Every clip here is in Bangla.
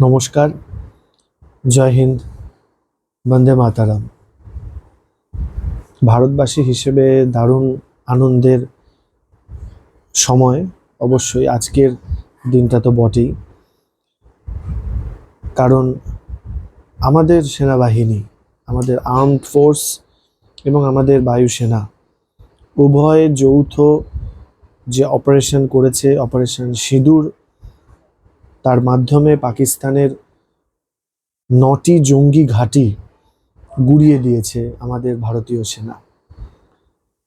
নমস্কার, জয় হিন্দ, বন্দে মাতারাম। ভারতবাসী হিসেবে দারুণ আনন্দের সময়, অবশ্যই আজকের দিনটা তো বটেই। কারণ আমাদের সেনাবাহিনী, আমাদের আর্মড ফোর্স এবং আমাদের বায়ুসেনা উভয় যৌথ যে অপারেশন করেছে, অপারেশন সিঁদুর তার মাধ্যমে পাকিস্তানের নটি জঙ্গি ঘাঁটি গুড়িয়ে দিয়েছে আমাদের ভারতীয় সেনা।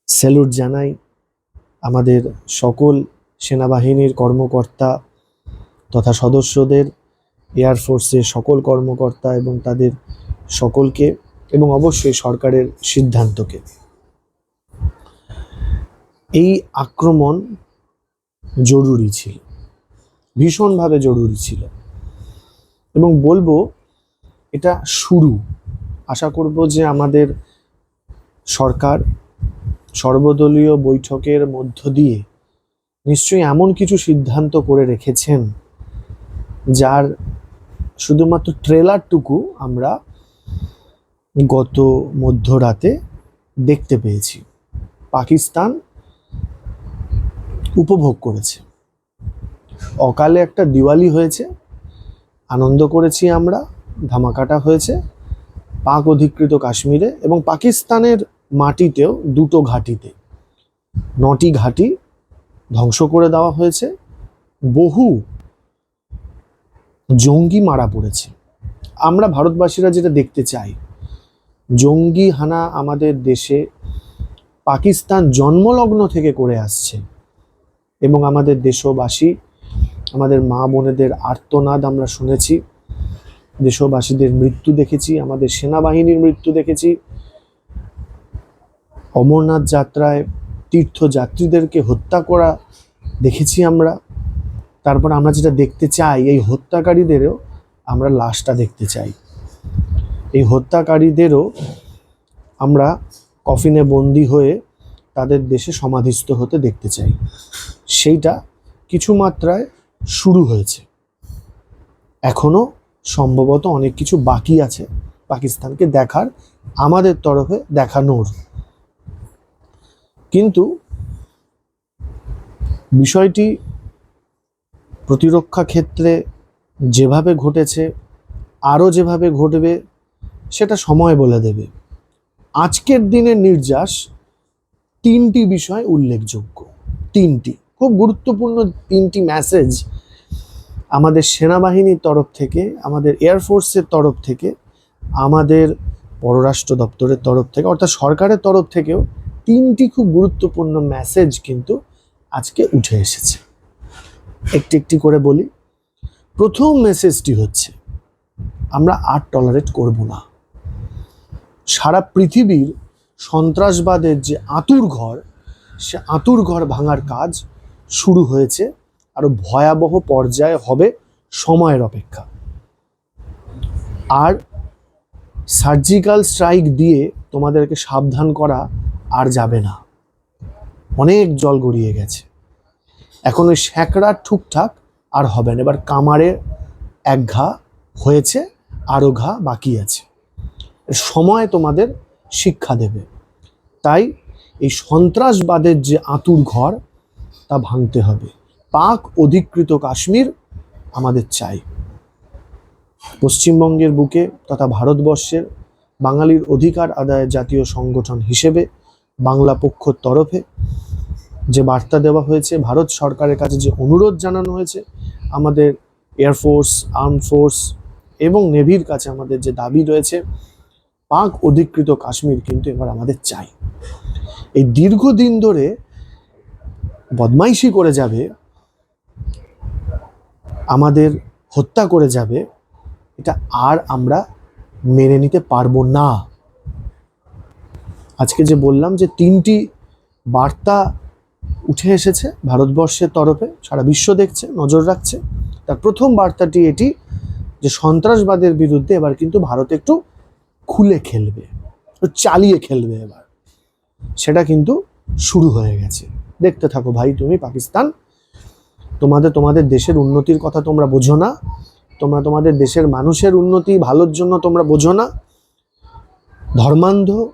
স্যালুট জানাই, আমাদের সকল সেনাবাহিনীর কর্মকর্তা তথা সদস্যদের এয়ারফোর্সের সকল কর্মকর্তা এবং তাদের সকলকে এবং অবশ্যই সরকারের সিদ্ধান্তকে। এই আক্রমণ জরুরি ছিল। ভীষণভাবে জরুরি ছিল। এবং বলব, এটা শুরু। আশা করব যে আমাদের সরকার সর্বদলীয় বৈঠকের মধ্য দিয়ে নিশ্চয়ই এমন কিছু সিদ্ধান্ত করে রেখেছেন, যার শুধুমাত্র ট্রেলারটুকু আমরা গত মধ্যরাতে দেখতে পেয়েছি। পাকিস্তান উপভোগ করেছে। অকালে একটা দিওয়ালি হয়েছে, আনন্দ করেছি আমরা, ধামাকাটা হয়েছে, পাক অধিকৃত কাশ্মীরে এবং পাকিস্তানের মাটিতেও দুটো ঘাঁটিতে, নটি ঘাঁটি ধ্বংস করে দেওয়া হয়েছে, বহু জঙ্গি মারা পড়েছে। আমরা ভারতবাসীরা যেটা দেখতে চাই, জঙ্গি হানা আমাদের দেশে পাকিস্তান জন্মলগ্ন থেকে করে আসছে এবং আমাদের দেশবাসী আমাদের মা বোনেদের আর্তনাদ আমরা শুনেছি, দেশবাসীদের মৃত্যু দেখেছি, আমাদের সেনাবাহিনীর মৃত্যু দেখেছি। অমরনাথ যাত্রায় তীর্থযাত্রীদেরকে হত্যা করা দেখেছি আমরা। তারপর আমরা যেটা দেখতে চাই, এই হত্যাকারীদেরও আমরা লাশটা দেখতে চাই। এই হত্যাকারীদেরও আমরা কফিনে বন্দি হয়ে তাদের দেশে সমাধিস্থ হতে দেখতে চাই। সেইটা কিছু মাত্রায় শুরু হয়েছে। এখনও সম্ভবত অনেক কিছু বাকি আছে পাকিস্তানকে দেখার, আমাদের তরফে দেখানোর। কিন্তু বিষয়টি প্রতিরক্ষা ক্ষেত্রে যেভাবে ঘটেছে, আরও যেভাবে ঘটবে, সেটা সময় বলে দেবে। আজকের দিনের নির্যাস তিনটি বিষয় উল্লেখযোগ্য। তিনটি। খুব গুরুত্বপূর্ণ তিনটি মেসেজ আমাদের সেনাবাহিনীর তরফ থেকে, আমাদের এয়ারফোর্সের তরফ থেকে, আমাদের পররাষ্ট্র দপ্তরের তরফ থেকে, অর্থাৎ সরকারের তরফ থেকেও তিনটি খুব গুরুত্বপূর্ণ মেসেজ কিন্তু আজকে উঠে এসেছে। একটি একটি করে বলি। প্রথম মেসেজটি হচ্ছে, আমরা আর টলারেট করব না। সারা পৃথিবীর সন্ত্রাসবাদের যে আতুর ঘর, সে আঁতুর ঘর ভাঙার কাজ শুরু হয়েছে, আরও ভয়াবহ পর্যায়ে হবে সময়ের অপেক্ষা। আর সার্জিক্যাল স্ট্রাইক দিয়ে তোমাদেরকে সাবধান করা আর যাবে না। অনেক জল গড়িয়ে গেছে। এখন ওই স্যাঁকড়া ঠুকঠাক আর হবে না। এবার কামারে এক ঘা হয়েছে আরও ঘা বাকি আছে। সময় তোমাদের শিক্ষা দেবে। তাই এই সন্ত্রাসবাদের যে আতুর ঘর তা ভাঙতে হবে। পাক অধিকৃত কাশ্মীর আমাদের চাই। পশ্চিমবঙ্গের বুকে তথা ভারতবর্ষের বাঙালির অধিকার আদায়ের জাতীয় সংগঠন হিসেবে বাংলা পক্ষর তরফে যে বার্তা দেওয়া হয়েছে, ভারত সরকারের কাছে যে অনুরোধ জানানো হয়েছে, আমাদের এয়ারফোর্স আর্ম ফোর্স এবং নেভির কাছে আমাদের যে দাবি রয়েছে, পাক অধিকৃত কাশ্মীর কিন্তু এবার আমাদের চাই। এই দীর্ঘদিন ধরে বদমাইশি করে যাবে, আমাদের হত্যা করে যাবে, এটা আর আমরা মেনে নিতে পারব না। আজকে যে বললাম যে তিনটি বার্তা উঠে এসেছে ভারতবর্ষের তরফে, সারা বিশ্ব দেখছে, নজর রাখছে। তার প্রথম বার্তাটি এটি যে সন্ত্রাসবাদের বিরুদ্ধে এবার কিন্তু ভারত একটু খুলে খেলবে চালিয়ে খেলবে এবার। সেটা কিন্তু শুরু হয়ে গেছে। দেখতে থাকো ভাই, তুমি পাকিস্তান। তোমাদের তোমাদের দেশের উন্নতির কথা তোমরা বোঝো না। তোমরা তোমাদের দেশের মানুষের উন্নতি, ভালোর জন্য তোমরা বোঝো না। ধর্মান্ধ,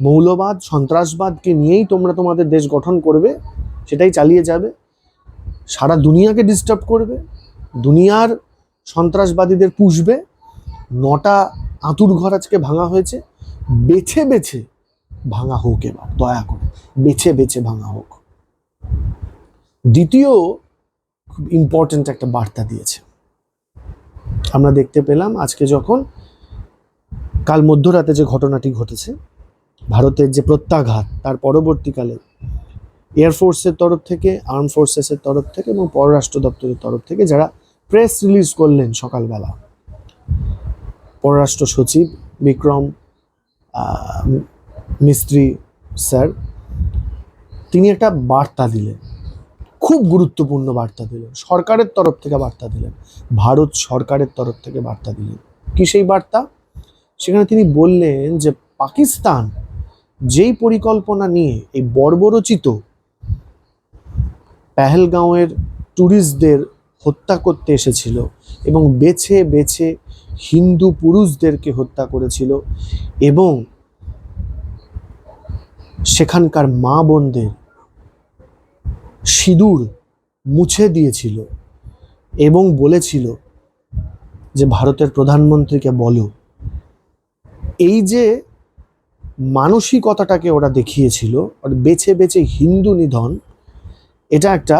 মৌলবাদ, সন্ত্রাসবাদকে নিয়েই তোমরা তোমাদের দেশ গঠন করবে, সেটাই চালিয়ে যাবে। সারা দুনিয়াকে ডিস্টার্ব করবে, দুনিয়ার সন্ত্রাসবাদীদের পুষবে। নটা আঁতুর ঘর আজকে ভাঙা হয়েছে। বেছে বেছে ভাঙা হোক এবার, দয়া করে। বেছে বেছে ভাঙা হোক। দ্বিতীয় খুব ইম্পর্ট্যান্ট একটা বার্তা দিয়েছে। আমরা দেখতে পেলাম আজকে যখন কাল মধ্যরাতে যে ঘটনাটি ঘটেছে, ভারতের যে প্রত্যাঘাত, তার পরবর্তীকালে এয়ারফোর্সের তরফ থেকে আর্ম ফোর্সেসের তরফ থেকে এবং পররাষ্ট্র দপ্তরের তরফ থেকে যারা প্রেস রিলিজ করলেন সকালবেলা, পররাষ্ট্র সচিব বিক্রম মিস্ত্রি স্যার, তিনি একটা বার্তা দিলেন। খুব গুরুত্বপূর্ণ বার্তা দিলেন। সরকারের তরফ থেকে বার্তা দিলেন। ভারত সরকারের তরফ থেকে বার্তা দিলেন। কি সেই বার্তা? সেখানে তিনি বললেন যে, পাকিস্তান যেই পরিকল্পনা নিয়ে এই বর্বরচিত পেহেলগাঁওয়ের ট্যুরিস্টদের হত্যা করতে এসেছিল এবং বেছে বেছে হিন্দু পুরুষদেরকে হত্যা করেছিল এবং সেখানকার মা বোনদের সিঁদুর মুছে দিয়েছিল এবং বলেছিল যে ভারতের প্রধানমন্ত্রীকে বলো। এই যে মানসিকতাটাকে ওরা দেখিয়েছিল, আর বেছে বেছে হিন্দু নিধন, এটা একটা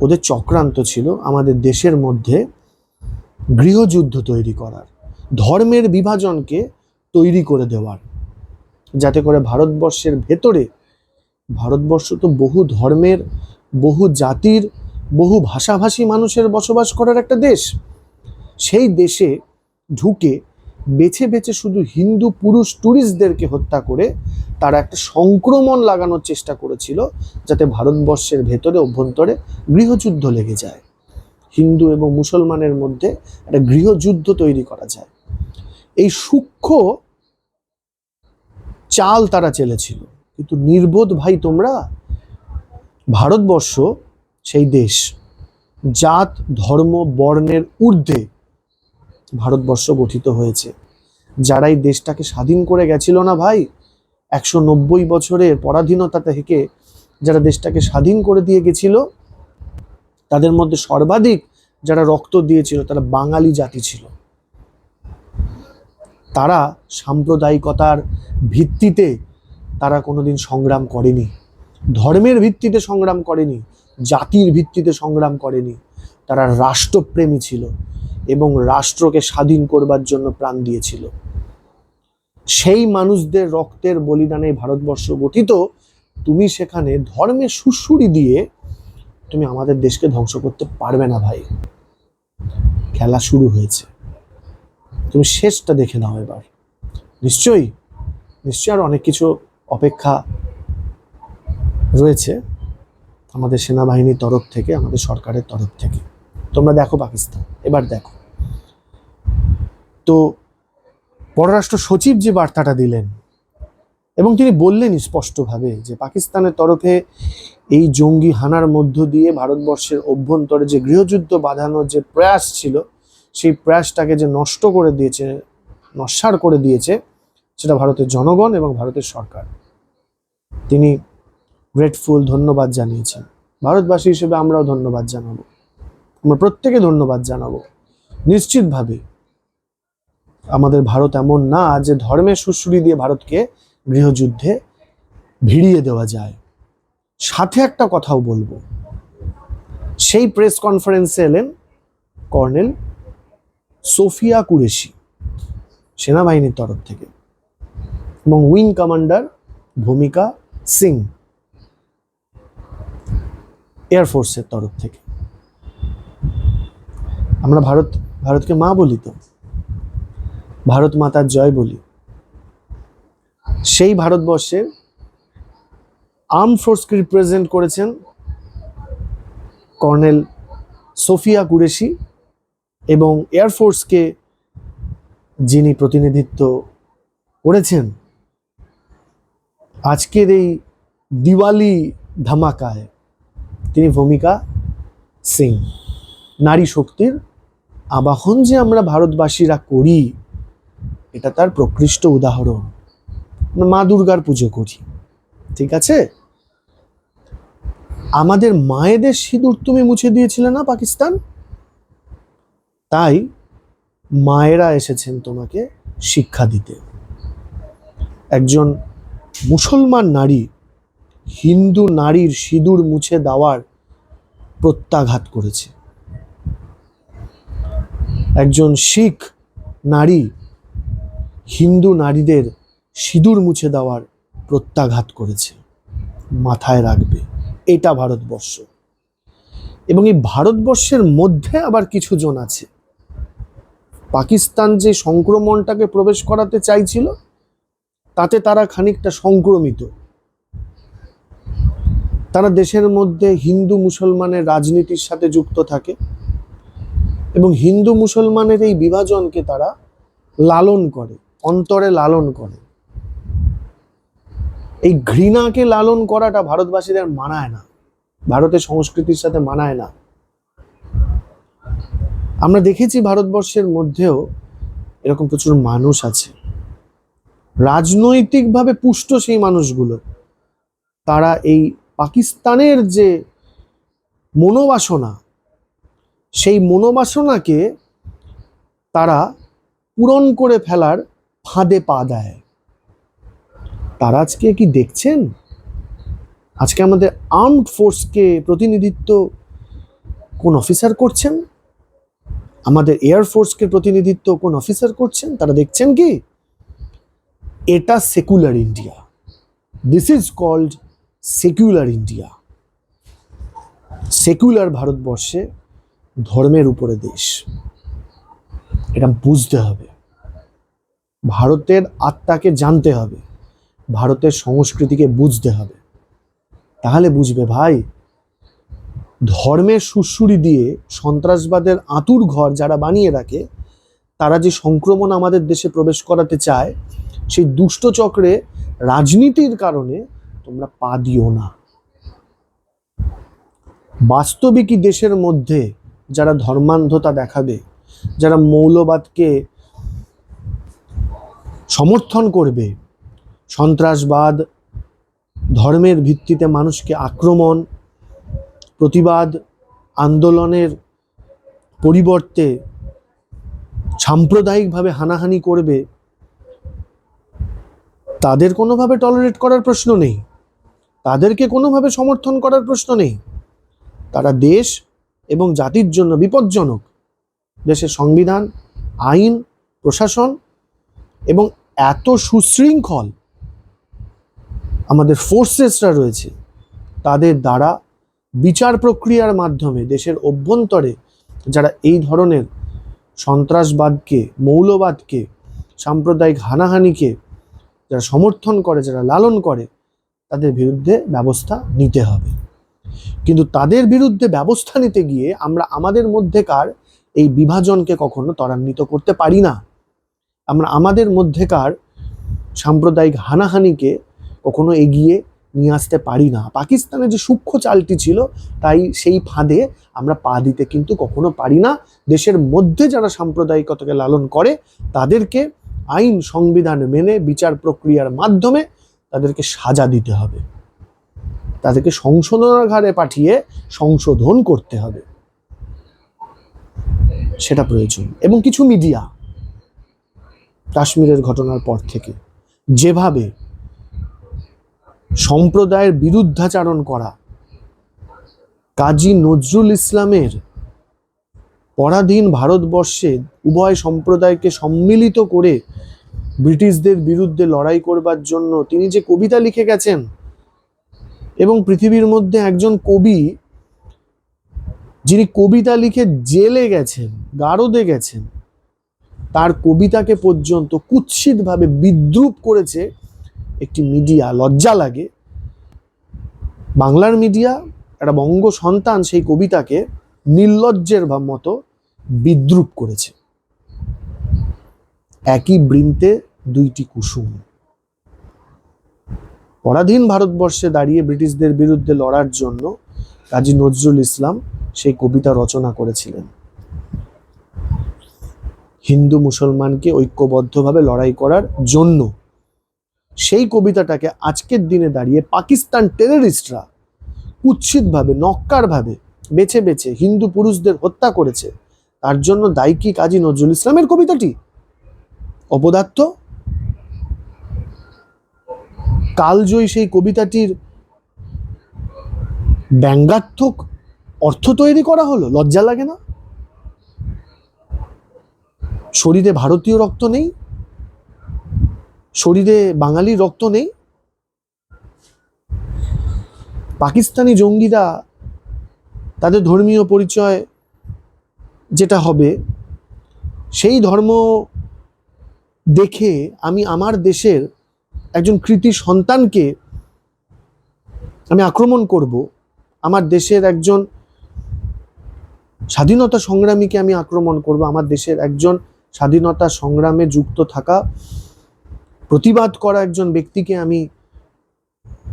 ওদের চক্রান্ত ছিল আমাদের দেশের মধ্যে গৃহযুদ্ধ তৈরি করার, ধর্মের বিভাজনকে তৈরি করে দেওয়ার। যাতে করে ভারতবর্ষের ভেতরে, ভারতবর্ষ তো বহু ধর্মের বহু জাতির, বহু ভাষাভাষী মানুষের বসবাস করার একটা দেশ। সেই দেশে ঢুকে বেছে বেছে শুধু হিন্দু পুরুষ ট্যুরিস্টদেরকে হত্যা করে তারা একটা সংক্রমণ লাগানোর চেষ্টা করেছিল যাতে ভারতবর্ষের ভেতরে অভ্যন্তরে গৃহযুদ্ধ লেগে যায়। হিন্দু এবং মুসলমানের মধ্যে একটা গৃহযুদ্ধ তৈরি করা যায়। এই সূক্ষ্ম চাল তারা চেলেছিল। কিন্তু নির্বোধ ভাই তোমরা ভারতবর্ষ সেই দেশ, জাত, ধর্ম, বর্ণের ঊর্ধ্বে ভারতবর্ষ গঠিত হয়েছে। যারা এই দেশটাকে স্বাধীন করে গেছিল না ভাই, একশো নব্বই বছরের পরাধীনতা থেকে যারা দেশটাকে স্বাধীন করে দিয়ে গেছিল, তাদের মধ্যে সর্বাধিক যারা রক্ত দিয়েছিল তারা বাঙালি জাতি ছিল। তারা সাম্প্রদায়িকতার ভিত্তিতে তারা কোনোদিন সংগ্রাম করেনি। ধর্মের ভিত্তিতে সংগ্রাম করেনি, জাতির ভিত্তিতে সংগ্রাম করেনি, তারা রাষ্ট্রপ্রেমী ছিল এবং রাষ্ট্রকে স্বাধীন করবার জন্য প্রাণ দিয়েছিল। সেই মানুষদের রক্তের বলিদানে ভারতবর্ষ গঠিত, তুমি সেখানে ধর্মের সুশুরি দিয়ে তুমি আমাদের দেশকে ধ্বংস করতে পারবে না ভাই। খেলা শুরু হয়েছে। তুমি শেষটা দেখে নাও এবার। নিশ্চয়ই? নিশ্চয়ই আর অনেক কিছু অপেক্ষা রয়েছে আমাদের সেনাবাহিনীর তরফ থেকে, আমাদের সরকারের তরফ থেকে। তোমরা দেখো পাকিস্তান, এবার দেখো। তো পররাষ্ট্র সচিব যে বার্তাটা দিলেন, এবং তিনি বললেন স্পষ্টভাবে যে পাকিস্তানের তরফে এই জঙ্গি হানার মধ্য দিয়ে ভারতবর্ষের অভ্যন্তরে যে গৃহযুদ্ধ বাঁধানোর যে প্রয়াস ছিল, সেই প্রয়াসটাকে যে নষ্ট করে দিয়েছে নস্যার করে দিয়েছে, সেটা ভারতের জনগণ এবং ভারতের সরকার। তিনি গ্রেটফুল ধন্যবাদ জানিয়েছেন। ভারতবাসী হিসেবে আমরাও ধন্যবাদ জানাব। আমরা প্রত্যেকে ধন্যবাদ জানাব। নিশ্চিতভাবে আমাদের ভারত এমন না যে ধর্মের সুশ্রুতি দিয়ে ভারতকে গৃহযুদ্ধে ভিড়িয়ে দেওয়া যায়। সাথে একটা কথাও বলব। সেই প্রেস কনফারেন্সে এলেন কর্নেল সোফিয়া কুরেশি সেনাবাহিনীর তরফ থেকে এবং উইং কমান্ডার ভূমিকা সিং। এয়ারফোর্সের তরফ থেকে। আমরা ভারত, ভারতকে মা বলি তো। ভারত মাতার জয় বলি। সেই ভারতবর্ষের আর্ম ফোর্সকে রিপ্রেজেন্ট করেছেন কর্নেল সোফিয়া কুরেশি এবং এয়ারফোর্সকে যিনি প্রতিনিধিত্ব করেছেন, আজকের এই দিওয়ালি ধামাকায় তিনি ভূমিকা সিং নারী শক্তির আবাহন যে আমরা ভারতবাসীরা করি, এটা তার প্রকৃষ্ট উদাহরণ। মা দুর্গার পুজো করি, ঠিক আছে? আমাদের মায়েদের সিঁদুর তুমি মুছে দিয়েছিলে না পাকিস্তান? তাই মায়েরা এসেছেন তোমাকে শিক্ষা দিতে। একজন মুসলমান নারী হিন্দু নারীর সিঁদুর মুছে দেওয়ার প্রত্যাঘাত করেছে। একজন শিখ নারী হিন্দু নারীদের সিঁদুর মুছে দেওয়ার প্রত্যাঘাত করেছে। মাথায় রাখবে, এটা ভারতবর্ষ। এবং এই ভারতবর্ষের মধ্যে আবার কিছু জন আছে। পাকিস্তান যে সংক্রমণটাকে প্রবেশ করাতে চাইছিল, তাতে তারা খানিকটা সংক্রমিত। তারা দেশের মধ্যে হিন্দু মুসলমানের রাজনীতির সাথে যুক্ত থাকে এবং হিন্দু মুসলমানের এই বিভাজনকে তারা লালন করে, অন্তরে লালন করে। এই ঘৃণাকে লালন করাটা ভারতবাসীদের মানায় না, ভারতের সংস্কৃতির সাথে মানায় না। আমরা দেখেছি ভারতবর্ষের মধ্যেও এরকম প্রচুর মানুষ আছে। রাজনৈতিকভাবে পুষ্ট সেই মানুষগুলো। তারা এই পাকিস্তানের যে মনোবাসনা, সেই মনোবাসনাকে তারা পূরণ করে ফেলার ফাঁদে পা দেয়। তারা আজকে কি দেখছেন? আজকে আমাদের আর্মড ফোর্সকে প্রতিনিধিত্ব কোন অফিসার করছেন? আমাদের এয়ার ফোর্সকে প্রতিনিধিত্ব কোন অফিসার করছেন? তারা দেখছেন কি? এটা secular India. This is called secular India. Secular ভারতবর্ষে ধর্মের উপরে দেশ। এটা বুঝতে হবে। ভারতের আত্মাকে জানতে হবে। ভারতের সংস্কৃতিকে বুঝতে হবে। তাহলে বুঝবে ভাই, ধর্মের সুশুরি দিয়ে সন্ত্রাসবাদের আঁতুর ঘর যারা বানিয়ে রাখে, তারা যে সংক্রমণ আমাদের দেশে প্রবেশ করাতে চায়, সেই দুষ্ট চক্রে রাজনীতির কারণে তোমরা পা দিও না। বাস্তবিকই দেশের মধ্যে যারা ধর্মান্ধতা দেখাবে, যারা মৌলবাদকে সমর্থন করবে, সন্ত্রাসবাদ, ধর্মের ভিত্তিতে মানুষকে আক্রমণ, প্রতিবাদ, আন্দোলনের পরিবর্তে সাম্প্রদায়িকভাবে হানাহানি করবে, তাদের কোনোভাবে টলারেট করার প্রশ্ন নেই। তাদেরকে কোনোভাবে সমর্থন করার প্রশ্ন নেই। তারা দেশ এবং জাতির জন্য বিপজ্জনক। দেশের সংবিধান, আইন, প্রশাসন এবং এত সুশৃঙ্খল আমাদের ফোর্সেসরা রয়েছে, তাদের দ্বারা বিচার প্রক্রিয়ার মাধ্যমে দেশের অভ্যন্তরে যারা এই ধরনের সন্ত্রাসবাদকে, মৌলবাদকে, সাম্প্রদায়িক হানাহানিকে যারা সমর্থন করে, যারা লালন করে তাদের বিরুদ্ধে ব্যবস্থা নিতে হবে। কিন্তু তাদের বিরুদ্ধে ব্যবস্থা নিতে গিয়ে আমরা আমাদের মধ্যেকার এই বিভাজনকে কখনো ত্বরান্বিত করতে পারি না। আমরা আমাদের মধ্যেকার সাম্প্রদায়িক হানাহানিকে কখনো এগিয়ে নিয়ে আসতে পারি না। পাকিস্তানের যে সূক্ষ্ম চালটি ছিল, তাই সেই ফাঁদে আমরা পা দিতে কিন্তু কখনো পারি না। দেশের মধ্যে যারা সাম্প্রদায়িকতাকে লালন করে, তাদেরকে আইন, সংবিধান মেনে বিচার প্রক্রিয়ার মাধ্যমে তাদেরকে সাজা দিতে হবে। তাদেরকে সংশোধনাগারে পাঠিয়ে সংশোধন করতে হবে। সেটা প্রয়োজন। এবং কিছু মিডিয়া কাশ্মীরের ঘটনার পর থেকে যেভাবে সম্প্রদায়ের বিরুদ্ধাচারণ করা, কাজী নজরুল ইসলামের পরাধীন ভারতবর্ষে উভয় সম্প্রদায়কে সম্মিলিত করে ব্রিটিশদের বিরুদ্ধে লড়াই করবার জন্য তিনি যে কবিতা লিখে গেছেন, এবং পৃথিবীর মধ্যে একজন কবি যিনি কবিতা লিখে জেলে গেছেন, গারদে গেছেন, তার কবিতাকে পর্যন্ত কুৎসিতভাবে বিদ্রুপ করেছে একটি মিডিয়া। লজ্জা লাগে। বাংলার মিডিয়া একটা বঙ্গ সন্তান সেই কবিতাকে নির্লজ্জের মতো বিদ্রুপ করেছে। একই বৃন্তে দুইটি কুসুম। পরাধীন ভারতবর্ষে দাঁড়িয়ে ব্রিটিশদের বিরুদ্ধে লড়ার জন্য কাজী নজরুল ইসলাম সেই কবিতা রচনা করেছিলেন। হিন্দু মুসলমানকে ঐক্যবদ্ধভাবে লড়াই করার জন্য সেই কবিতাটাকে আজকের দিনে দাঁড়িয়ে পাকিস্তান টেররিস্টরা কুৎসিতভাবে, নক্কারভাবে বেছে বেছে হিন্দু পুরুষদের হত্যা করেছে, তার জন্য দায়ী কি কাজী নজরুল ইসলামের কবিতাটি? অপদার্থ? কালজয়ী সেই কবিতাটির ব্যঙ্গাত্মক অর্থ তৈরি করা হলো? লজ্জা লাগে না? শরীরে ভারতীয় রক্ত নেই? শরীরে বাঙালির রক্ত নেই? পাকিস্তানি জঙ্গিরা তাদের ধর্মীয় পরিচয় যেটা হবে, সেই ধর্ম দেখে আমি আমার দেশের একজন কৃতি সন্তানকে আমি আক্রমণ করব, আমার দেশের একজন স্বাধীনতা সংগ্রামীকে আমি আক্রমণ করব, আমার দেশের একজন স্বাধীনতা সংগ্রামে যুক্ত থাকা, প্রতিবাদ করা একজন ব্যক্তিকে আমি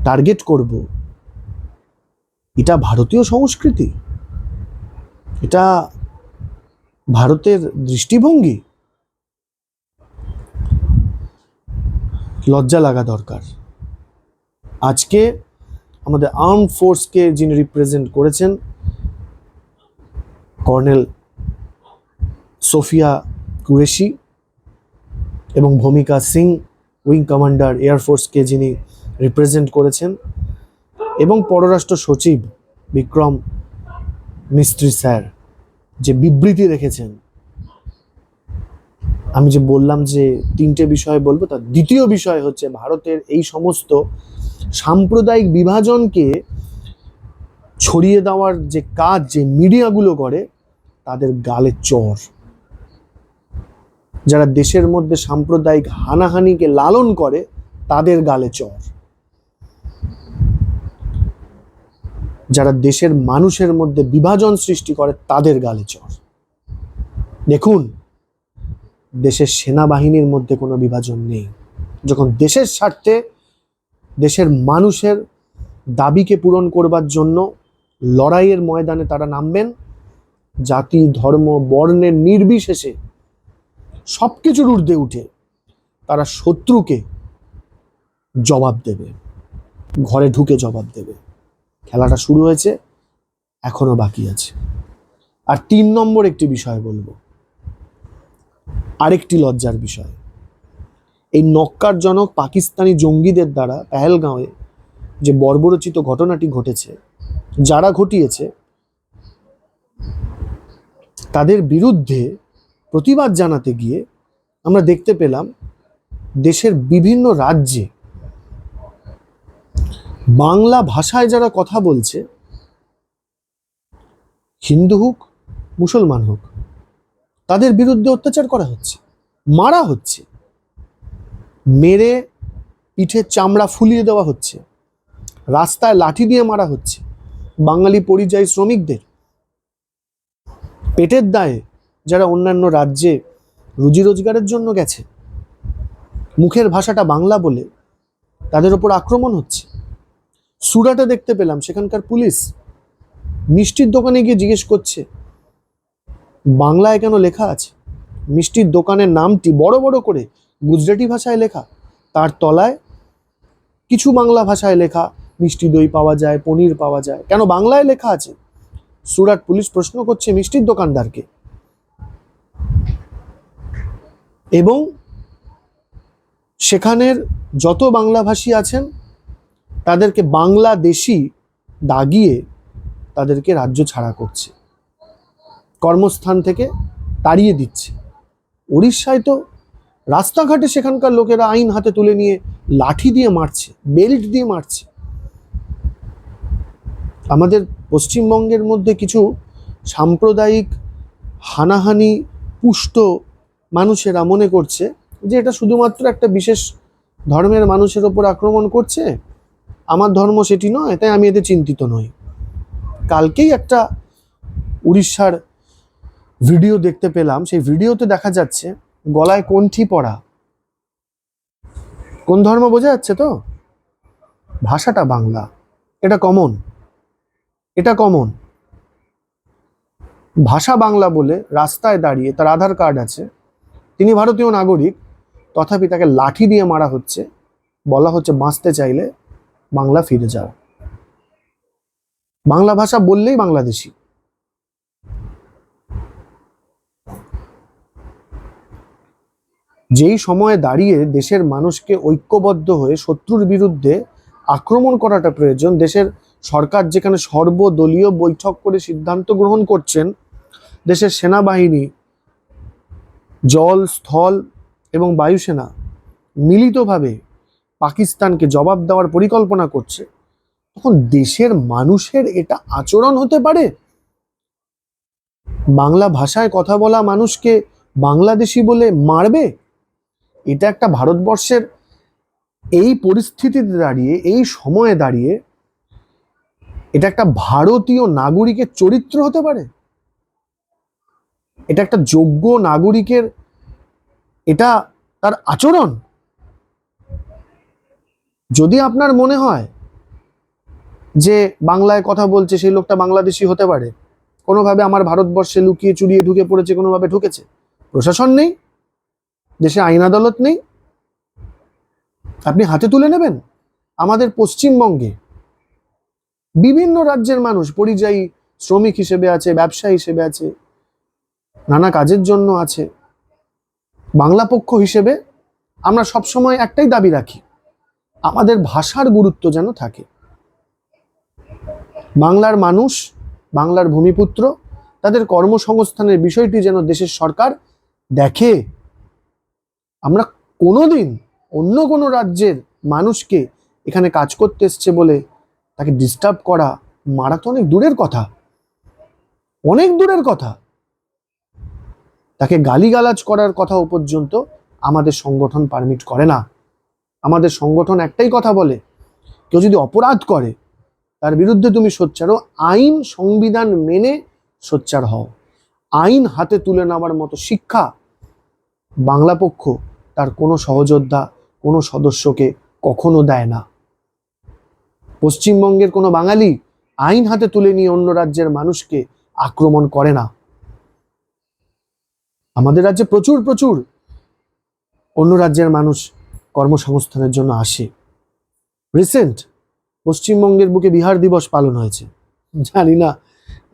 টার্গেট করব। এটা ভারতীয় সংস্কৃতি। এটা ভারতের দৃষ্টিভঙ্গি। লজ্জা লাগা দরকার। আজকে আমাদের আর্ম ফোর্সকে যিনি রিপ্রেজেন্ট করেছেন, কর্নেল সোফিয়া কুরেশি এবং ভূমিকা সিং, উইং কমান্ডার এয়ারফোর্সকে যিনি রিপ্রেজেন্ট করেছেন এবং পররাষ্ট্র সচিব বিক্রম মিস্ত্রি স্যার, যে বিবৃতি রেখেছেন আমি যে বললাম যে তিনটে বিষয় বলব, তার দ্বিতীয় বিষয় হচ্ছে ভারতের এই সমস্ত সাম্প্রদায়িক বিভাজনকে ছড়িয়ে দেওয়ার যে কাজ, যে মিডিয়াগুলো করে, তাদের গালে চর। যারা দেশের মধ্যে সাম্প্রদায়িক হানাহানিকে লালন করে, তাদের গালে চর। যারা দেশের মানুষের মধ্যে বিভাজন সৃষ্টি করে, তাদের গালে চর। দেখুন দেশের সেনাবাহিনীর মধ্যে কোনো বিভাজন নেই। যখন দেশের স্বার্থে দেশের মানুষের দাবিকে পূরণ করবার জন্য লড়াইয়ের ময়দানে তারা নামবেন, জাতি, ধর্ম, বর্ণের নির্বিশেষে সব কিছুর ঊর্ধ্বে উঠে তারা শত্রুকে জবাব দেবে, ঘরে ঢুকে জবাব দেবে। খেলাটা শুরু হয়েছে, এখনও বাকি আছে। আর তিন নম্বর একটি বিষয় বলব। আরেকটি লজ্জার বিষয়। এই নক্কারজনক পাকিস্তানি জঙ্গিদের দ্বারা পেহেলগাঁওয়ে যে বর্বরচিত ঘটনাটি ঘটেছে, যারা ঘটিয়েছে, তাদের বিরুদ্ধে প্রতিবাদ জানাতে গিয়ে আমরা দেখতে পেলাম দেশের বিভিন্ন রাজ্যে বাংলা ভাষায় যারা কথা বলছে, হিন্দু হোক, মুসলমান হোক তাদের বিরুদ্ধে অত্যাচার করা হচ্ছে, মারা হচ্ছে, মেরে পিঠের চামড়া ফুলিয়ে দেওয়া হচ্ছে, রাস্তায় লাঠি দিয়ে মারা হচ্ছে বাঙালি পরিযায়ী শ্রমিকদের। পেটের দায়ে যারা অন্যান্য রাজ্যে রুজি রোজগারের জন্য গেছে, মুখের ভাষাটা বাংলা বলে তাদের ওপর আক্রমণ হচ্ছে। সুরাটে দেখতে পেলাম, সেখানকার পুলিশ মিষ্টির দোকানে গিয়ে জিজ্ঞেস করছে বাংলায় কেন লেখা আছে? মিষ্টির দোকানের নামটি বড় বড় করে গুজরাটি ভাষায় লেখা। তার তলায় কিছু বাংলা ভাষায় লেখা। মিষ্টি দই পাওয়া যায়, পনির পাওয়া যায়। কেন বাংলায় লেখা আছে? সুরাট পুলিশ প্রশ্ন করছে মিষ্টির দোকানদারকে। এবং সেখানের যত বাংলাভাষী আছেন, তাদেরকে বাংলাদেশি দাগিয়ে তাদেরকে রাজ্য ছাড়া করছে। কর্মস্থান থেকে তাড়িয়ে দিচ্ছে। উড়িষ্যায় তো রাস্তাঘাটে সেখানকার লোকেরা আইন হাতে তুলে নিয়ে লাঠি দিয়ে মারছে, বেল্ট দিয়ে মারছে। আমাদের পশ্চিমবঙ্গের মধ্যে কিছু সাম্প্রদায়িক হানাহানি, পুষ্ট মানুষেরা মনে করছে যে এটা শুধুমাত্র একটা বিশেষ ধর্মের মানুষের ওপর আক্রমণ করছে। আমার ধর্ম সেটি নয়, তাই আমি এতে চিন্তিত নই। কালকেই একটা উড়িষ্যার ভিডিও দেখতে পেলাম। সেই ভিডিওতে দেখা যাচ্ছে গলায় কণ্ঠি পড়া কোন ধর্ম বোঝা যাচ্ছে তো? ভাষাটা বাংলা। এটা কমন। এটা কমন। ভাষা বাংলা বলে রাস্তায় দাঁড়িয়ে তার আধার কার্ড আছে। তিনি ভারতীয় নাগরিক, তথাপি তাকে লাঠি দিয়ে মারা হচ্ছে। বলা হচ্ছে বাঁচতে চাইলে বাংলা ফিরে যাও। বাংলা ভাষা বললেই বাংলাদেশি। যেই সময়ে দাঁড়িয়ে দেশের মানুষকে ঐক্যবদ্ধ হয়ে শত্রুর বিরুদ্ধে আক্রমণ করাটা প্রয়োজন, দেশের সরকার যেখানে সর্বদলীয় বৈঠক করে সিদ্ধান্ত গ্রহণ করছেন, দেশের সেনাবাহিনী, জল, স্থল এবং বায়ুসেনা মিলিতভাবে পাকিস্তানকে জবাব দেওয়ার পরিকল্পনা করছে, তখন দেশের মানুষের এটা আচরণ হতে পারে? বাংলা ভাষায় কথা বলা মানুষকে বাংলাদেশি বলে মারবে? এটা একটা ভারতবর্ষের এই পরিস্থিতিতে দাঁড়িয়ে, এই সময়ে দাঁড়িয়ে এটা একটা ভারতীয় নাগরিকের চরিত্র হতে পারে? এটা একটা যোগ্য নাগরিকের, এটা তার আচরণ? যদি আপনার মনে হয় যে বাংলায় কথা বলছে, সেই লোকটা বাংলাদেশি হতে পারে, কোনোভাবে আমার ভারতবর্ষে লুকিয়ে চুরিয়ে ঢুকে পড়েছে, কোনোভাবে ঢুকেছে, প্রশাসন নেই? দেশে আইন আদালত নেই। আপনি হাতে তুলে নেবেন আমাদের পশ্চিমবঙ্গে। বিভিন্ন রাজ্যের মানুষ পরিযায়ী শ্রমিক হিসেবে আছে ব্যবসা হিসেবে আছে, নানা কাজের জন্য আছে। বাংলা পক্ষ হিসেবে আমরা সবসময় একটাই দাবি রাখি, আমাদের ভাষার গুরুত্ব যেন থাকে। বাংলার মানুষ, বাংলার ভূমিপুত্র, তাদের কর্মসংস্থানের বিষয়টি যেন দেশের সরকার দেখে। আমরা কোনোদিন অন্য কোনো রাজ্যের মানুষকে এখানে কাজ করতে এসছে বলে তাকে ডিস্টার্ব করা মারা তো অনেক দূরের কথা। অনেক দূরের কথা। তাকে গালিগালাজ করার কথাও পর্যন্ত আমাদের সংগঠন পারমিট করে না। আমাদের সংগঠন একটাই কথা বলে, কেউ যদি অপরাধ করে, তার বিরুদ্ধে তুমি সোচ্চার আইন সংবিধান মেনে সোচ্চার হও। আইন হাতে তুলে নেওয়ার মতো শিক্ষা বাংলা পক্ষ তার কোনো সহযোদ্ধা, কোনো সদস্যকে কখনো দেয় না। পশ্চিমবঙ্গের কোনো বাঙালি আইন হাতে তুলে নিয়ে অন্য রাজ্যের মানুষকে আক্রমণ করে না। আমাদের রাজ্যে প্রচুর প্রচুর অন্য রাজ্যের মানুষ কর্মসংস্থানের জন্য আসে। রিসেন্ট পশ্চিমবঙ্গের বুকে বিহার দিবস পালন হয়েছে। জানি না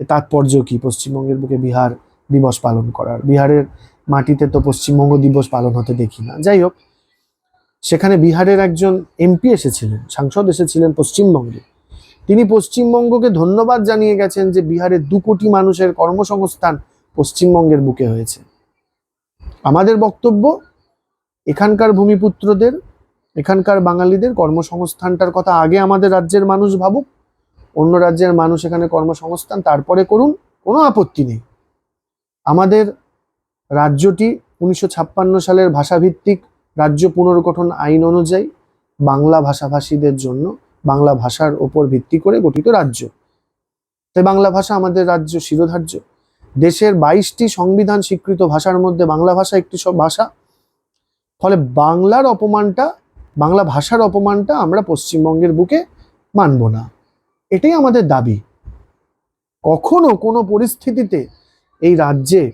তাৎপর্য কি পশ্চিমবঙ্গের বুকে বিহার দিবস পালন করার? বিহারের মাটিতে তো পশ্চিমবঙ্গ দিবস পালন হতে দেখি না। যাই হোক, সেখানে বিহারের একজন এমপি এসেছিলেন, সাংসদ এসেছিলেন পশ্চিমবঙ্গে। তিনি পশ্চিমবঙ্গকে ধন্যবাদ জানিয়ে গেছেন যে বিহারের দু কোটি মানুষের কর্মসংস্থান পশ্চিমবঙ্গের বুকে হয়েছে। আমাদের বক্তব্য, এখানকার ভূমিপুত্রদের, এখানকার বাঙালিদের কর্মসংস্থানটার কথা আগে আমাদের রাজ্যের মানুষ ভাবুক, অন্য রাজ্যের মানুষ এখানে কর্মসংস্থান, তারপরে করুন, কোনো আপত্তি নেই। আমাদের রাজ্যটি উনিশশো ছাপ্পান্ন সালের ভাষাভিত্তিক রাজ্য পুনর্গঠন আইন অনুযায়ী বাংলা ভাষাভাষীদের জন্য বাংলা ভাষার ওপর ভিত্তি করে গঠিত রাজ্য। তাই বাংলা ভাষা আমাদের রাজ্য শিরোধার্য। দেশের বাইশটি সংবিধান স্বীকৃত ভাষার মধ্যে বাংলা ভাষা একটি সব ভাষা। ফলে বাংলার অপমানটা, বাংলা ভাষার অপমানটা আমরা পশ্চিমবঙ্গের বুকে মানব না। এটাই আমাদের দাবি। কখনো কোনো পরিস্থিতিতে এই রাজ্যে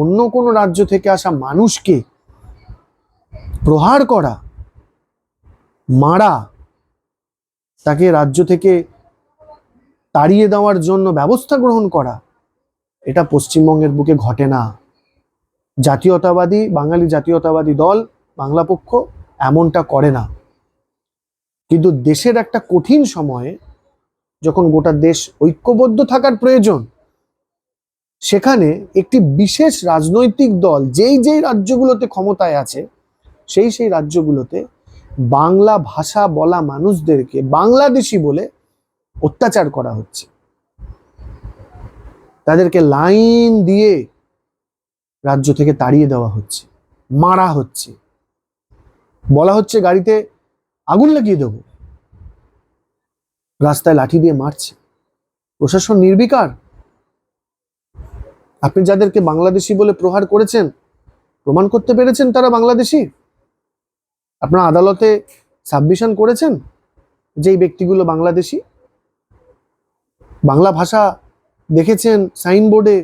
অন্য কোনো রাজ্য থেকে আসা মানুষকে প্রহার করা, মারা, তাকে রাজ্য থেকে তাড়িয়ে দেওয়ার জন্য ব্যবস্থা গ্রহণ করা, এটা পশ্চিমবঙ্গের বুকে ঘটে না। জাতীয়তাবাদী, বাঙালি জাতীয়তাবাদী দল, বাংলা পক্ষ এমনটা করে না। কিন্তু দেশের একটা কঠিন সময়ে যখন গোটা দেশ ঐক্যবদ্ধ থাকার প্রয়োজন সেখানে একটি বিশেষ রাজনৈতিক দল, যেই যেই রাজ্যগুলোতে ক্ষমতায় আছে, সেই সেই রাজ্যগুলোতে বাংলা ভাষা বলা মানুষদেরকে বাংলাদেশি বলে অত্যাচার করা হচ্ছে। তাদেরকে লাইন দিয়ে রাজ্য থেকে তাড়িয়ে দেওয়া হচ্ছে, মারা হচ্ছে। বলা হচ্ছে গাড়িতে আগুন লাগিয়ে দেবো, রাস্তায় লাঠি দিয়ে মারছে। প্রশাসন নির্বিকার আপনি যাদেরকে বাংলাদেশি বলে প্রহার করেছেন, প্রমাণ করতে পেরেছেন তারা বাংলাদেশি? আপনার আদালতে সাবমিশন করেছেন যে ব্যক্তিগুলো বাংলাদেশি? বাংলা ভাষা দেখেছেন সাইনবোর্ডে?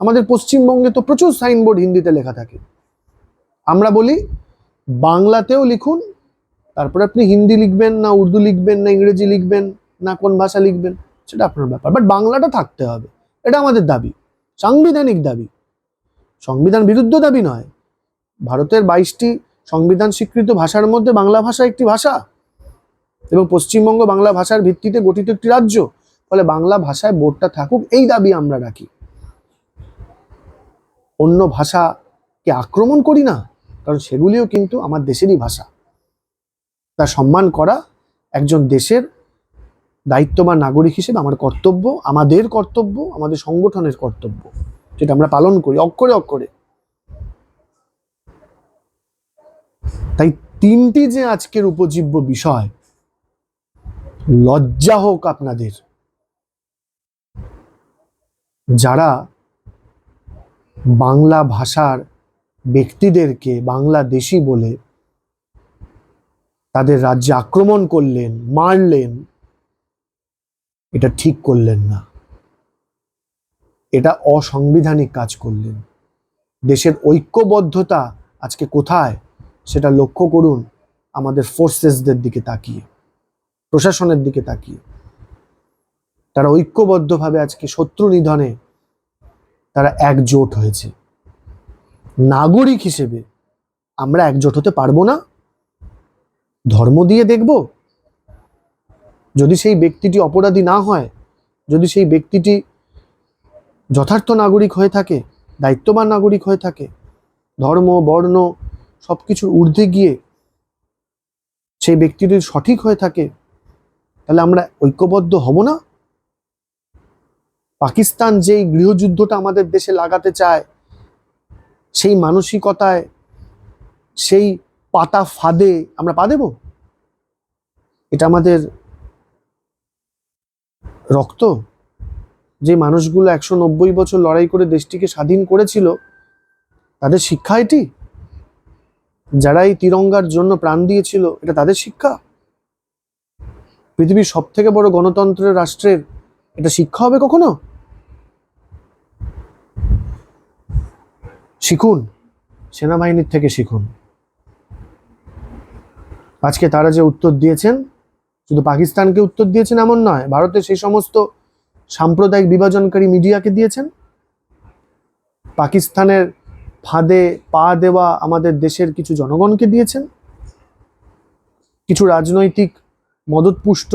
আমাদের পশ্চিমবঙ্গে তো প্রচুর সাইনবোর্ড হিন্দিতে লেখা থাকে। আমরা বলি, বাংলাতেও লিখুন, তারপরে আপনি হিন্দি লিখবেন না উর্দু লিখবেন না ইংরেজি লিখবেন না কোন ভাষা লিখবেন, সেটা আপনার ব্যাপার। বাট বাংলাটা থাকতে হবে। এটা আমাদের দাবি, সাংবিধানিক দাবি। সংবিধান বিরুদ্ধ দাবি নয়। ভারতের বাইশটি সংবিধান স্বীকৃত ভাষার মধ্যে বাংলা ভাষা একটি ভাষা এবং পশ্চিমবঙ্গ বাংলা ভাষার ভিত্তিতে গঠিত একটি রাজ্য, ফলে বাংলা ভাষায় বোর্ডটা থাকুক, এই দাবি আমরা রাখি। অন্য ভাষাকে আক্রমণ করি না, কারণ সেগুলিও কিন্তু আমার দেশেরই ভাষা। তা সম্মান করা একজন দেশের দায়িত্ববান নাগরিক হিসেবে আমার কর্তব্য, আমাদের কর্তব্য, আমাদের সংগঠনের কর্তব্য, যেটা আমরা পালন করি অক্ষরে অক্ষরে। তাই তিনটি যে আজকের উপজীব্য বিষয়, লজ্জা হোক আপনাদের, যারা বাংলা ভাষার ব্যক্তিদেরকে বাংলাদেশি বলে তাদের রাজ্যে আক্রমণ করলেন, মারলেন এটা ঠিক করলেন না। এটা অসাংবিধানিক কাজ করলেন। দেশের ঐক্যবদ্ধতা আজকে কোথায় সেটা লক্ষ্য করুন, আমাদের ফোর্সেসদের দিকে তাকিয়ে, প্রশাসনের দিকে তাকিয়ে। তারা ঐক্যবদ্ধভাবে আজকে শত্রু নিধনে তারা একজোট হয়েছে। নাগরিক হিসেবে আমরা একজোট হতে পারব না? ধর্ম দিয়ে দেখব? যদি সেই ব্যক্তিটি অপরাধী না হয়, যদি সেই ব্যক্তিটি যথার্থ নাগরিক হয়ে থাকে, দায়িত্ববান নাগরিক হয়ে থাকে, ধর্ম, বর্ণ সব কিছুর ঊর্ধ্বে গিয়ে সেই ব্যক্তিটি সঠিক হয়ে থাকে, তাহলে আমরা ঐক্যবদ্ধ হব না? পাকিস্তান যেই গৃহযুদ্ধটা আমাদের দেশে লাগাতে চায়, সেই মানসিকতায়, সেই পাতা ফাঁদে আমরা পা দেব? এটা আমাদের রক্ত? যে মানুষগুলো একশো নব্বই বছর লড়াই করে দেশটিকে স্বাধীন করেছিল, তাদের শিক্ষা এটি? যারা এই তিরঙ্গার জন্য প্রাণ দিয়েছিল, এটা তাদের শিক্ষা? পৃথিবীর সব থেকে বড় গণতন্ত্রের রাষ্ট্রের এটা শিক্ষা হবে কখনো? শিখুন, সেনাবাহিনীর থেকে শিখুন। আজকে তারা যে উত্তর দিয়েছেন শুধু পাকিস্তানকে উত্তর দিয়েছেন এমন নয়, ভারতের সেই সমস্ত সাম্প্রদায়িক বিভাজনকারী মিডিয়াকে দিয়েছেন। পাকিস্তানের ফাঁদে পা দেওয়া আমাদের দেশের কিছু জনগণকে দিয়েছেন। কিছু রাজনৈতিক মদতপুষ্ট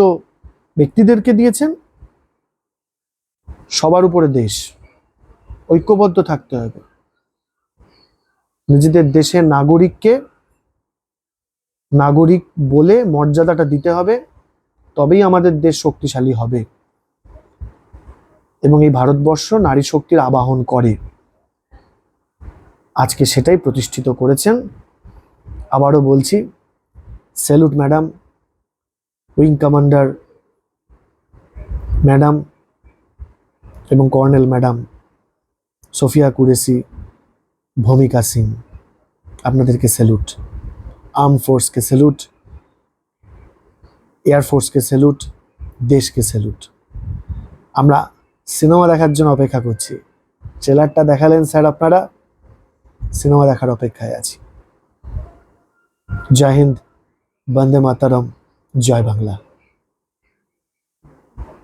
ব্যক্তিদেরকে দিয়েছেন। সবার উপরে দেশ, ঐক্যবদ্ধ থাকতে হবে। নিজেদের দেশের নাগরিককে নাগরিক বলে মর্যাদাটা দিতে হবে। তবেই আমাদের দেশ শক্তিশালী হবে। এবং এই ভারতবর্ষ নারী শক্তির আবাহন করে। আজকে সেটাই প্রতিষ্ঠিত করেছেন। আবারও বলছি, salute madam, wing commander madam এবং কর্নেল ম্যাডাম সোফিয়া কুরেসি, ভূমিকা সিং, আপনাদেরকে স্যালুট, আর্ম ফোর্সকে স্যালুট এয়ারফোর্সকে স্যালুট দেশকে স্যালুট আমরা সিনেমা দেখার জন্য অপেক্ষা করছি। ট্রেলারটা দেখালেন স্যার আপনারা সিনেমা দেখার অপেক্ষায় আছি। জয় হিন্দ, বন্দে মাতারম, জয় বাংলা।